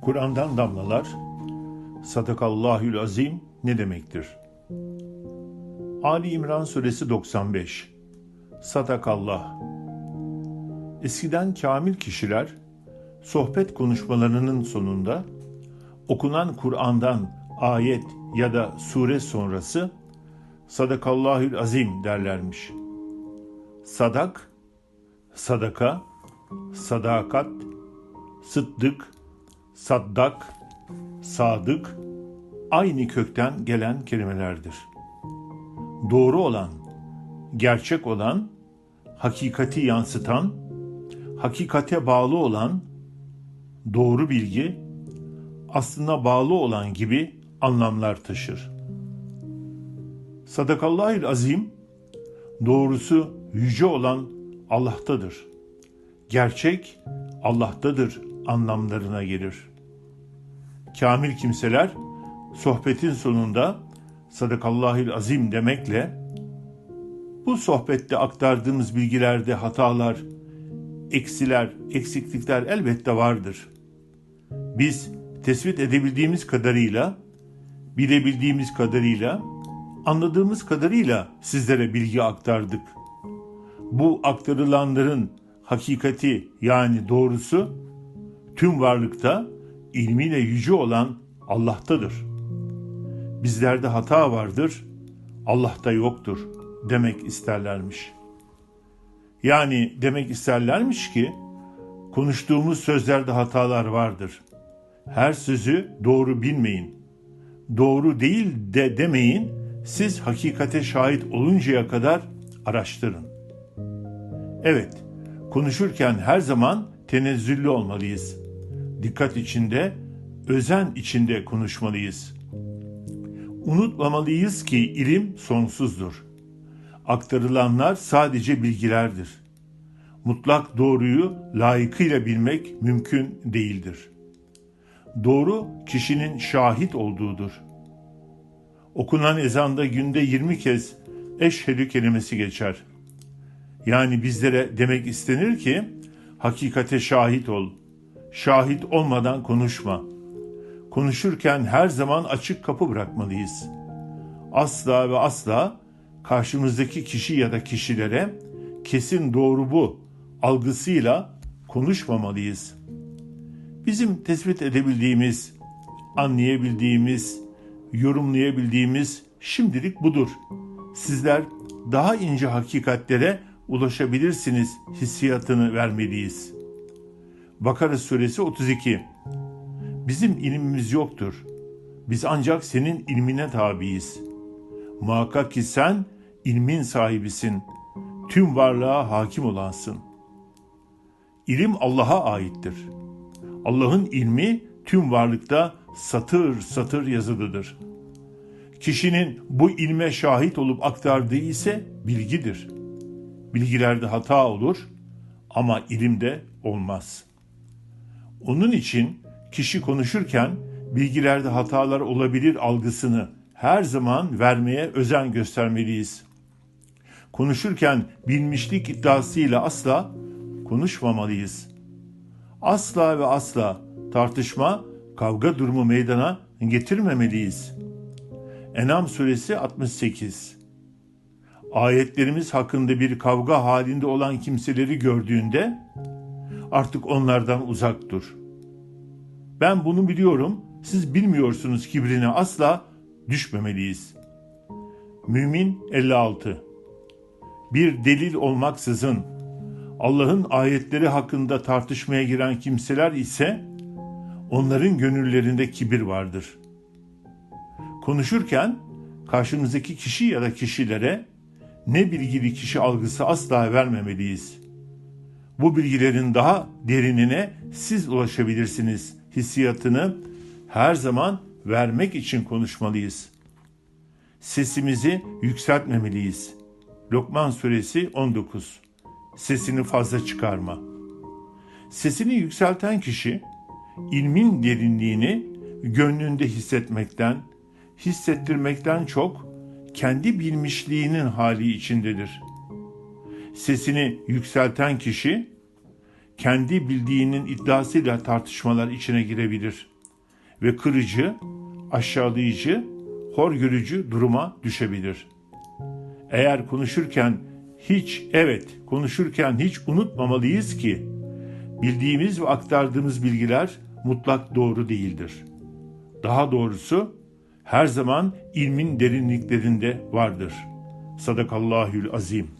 Kur'an'dan damlalar, Sadakallahül Azim ne demektir? Ali İmran Suresi 95 Sadakallah Eskiden kamil kişiler sohbet konuşmalarının sonunda okunan Kur'an'dan ayet ya da sure sonrası Sadakallahül Azim derlermiş. Sadak, sadaka, sadakat, sıddık, saddak, sadık aynı kökten gelen kelimelerdir. Doğru olan, gerçek olan, hakikati yansıtan, hakikate bağlı olan, doğru bilgi, aslına bağlı olan gibi anlamlar taşır. Sadakallahül azim, doğrusu yüce olan Allah'tadır. Gerçek Allah'tadır anlamlarına gelir. Kamil kimseler sohbetin sonunda sadakallahül azim demekle bu sohbette aktardığımız bilgilerde hatalar, eksiler, eksiklikler elbette vardır. Biz tespit edebildiğimiz kadarıyla, bilebildiğimiz kadarıyla, anladığımız kadarıyla sizlere bilgi aktardık. Bu aktarılanların hakikati yani doğrusu tüm varlıkta ilmiyle yüce olan Allah'tadır. Bizlerde hata vardır, Allah'ta yoktur demek isterlermiş. Yani demek isterlermiş ki konuştuğumuz sözlerde hatalar vardır. Her sözü doğru bilmeyin. Doğru değil de demeyin. Siz hakikate şahit oluncaya kadar araştırın. Evet, konuşurken her zaman tenezzüllü olmalıyız. Dikkat içinde, özen içinde konuşmalıyız. Unutmamalıyız ki ilim sonsuzdur. Aktarılanlar sadece bilgilerdir. Mutlak doğruyu layıkıyla bilmek mümkün değildir. Doğru kişinin şahit olduğudur. Okunan ezanda günde 20 kez eşhedü kelimesi geçer. Yani bizlere demek istenir ki hakikate şahit ol. Şahit olmadan konuşma. Konuşurken her zaman açık kapı bırakmalıyız. Asla ve asla karşımızdaki kişi ya da kişilere kesin doğru bu algısıyla konuşmamalıyız. Bizim tespit edebildiğimiz, anlayabildiğimiz, yorumlayabildiğimiz şimdilik budur. Sizler daha ince hakikatlere ulaşabilirsiniz hissiyatını vermeliyiz. Bakara suresi 32 Bizim ilmimiz yoktur. Biz ancak senin ilmine tabiiz. Muhakkak ki sen ilmin sahibisin. Tüm varlığa hakim olansın. İlim Allah'a aittir. Allah'ın ilmi tüm varlıkta satır satır yazılıdır. Kişinin bu ilme şahit olup aktardığı ise bilgidir. Bilgilerde hata olur ama ilimde olmaz. Onun için kişi konuşurken bilgilerde hatalar olabilir algısını her zaman vermeye özen göstermeliyiz. Konuşurken bilmişlik iddiasıyla asla konuşmamalıyız. Asla ve asla tartışma, kavga durumu meydana getirmemeliyiz. Enam suresi 68 Ayetlerimiz hakkında bir kavga halinde olan kimseleri gördüğünde artık onlardan uzak dur. Ben bunu biliyorum, siz bilmiyorsunuz kibrine asla düşmemeliyiz. Mümin 56 Bir delil olmaksızın Allah'ın ayetleri hakkında tartışmaya giren kimseler ise onların gönüllerinde kibir vardır. Konuşurken karşımızdaki kişi ya da kişilere ne bilgili kişi algısı asla vermemeliyiz. Bu bilgilerin daha derinine siz ulaşabilirsiniz hissiyatını her zaman vermek için konuşmalıyız. Sesimizi yükseltmemeliyiz. Lokman suresi 19 Sesini fazla çıkarma. Sesini yükselten kişi ilmin derinliğini gönlünde hissetmekten, hissettirmekten çok kendi bilmişliğinin hali içindedir. Sesini yükselten kişi kendi bildiğinin iddiasıyla tartışmalar içine girebilir. ve kırıcı, aşağılayıcı, hor görücü duruma düşebilir. Eğer konuşurken hiç evet konuşurken hiç unutmamalıyız ki bildiğimiz ve aktardığımız bilgiler mutlak doğru değildir. Daha doğrusu her zaman ilmin derinliklerinde vardır. Sadakallahül azim.